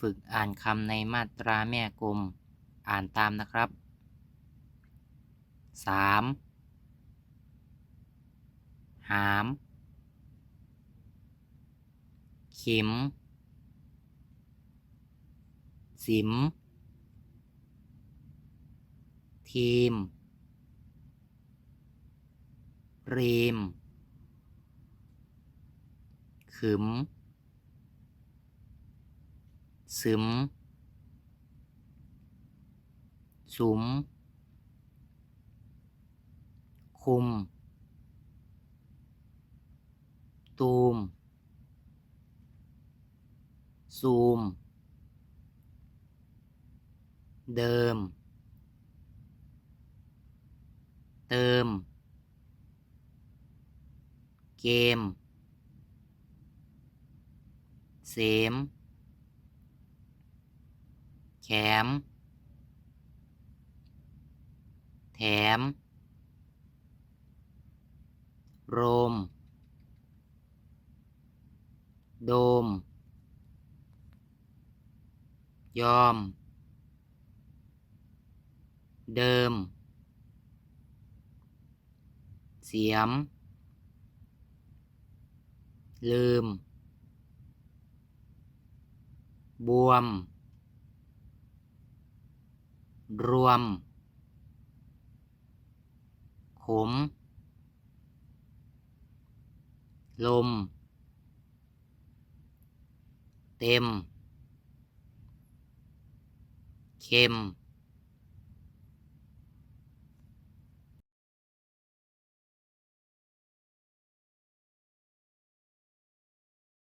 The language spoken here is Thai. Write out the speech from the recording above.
ฝึกอ่านคำในมาตราแม่กลม อ่านตามนะครับสามหาม เข็ม สิม ทีมรีมขึม ซึมสุม คุม ตูม ซูม เดิม เติม เกม เสม แขมแถม โรม โดม ยอม เดิม เสียม ลืม บวม รวม ขม ลม เต็ม เค็ม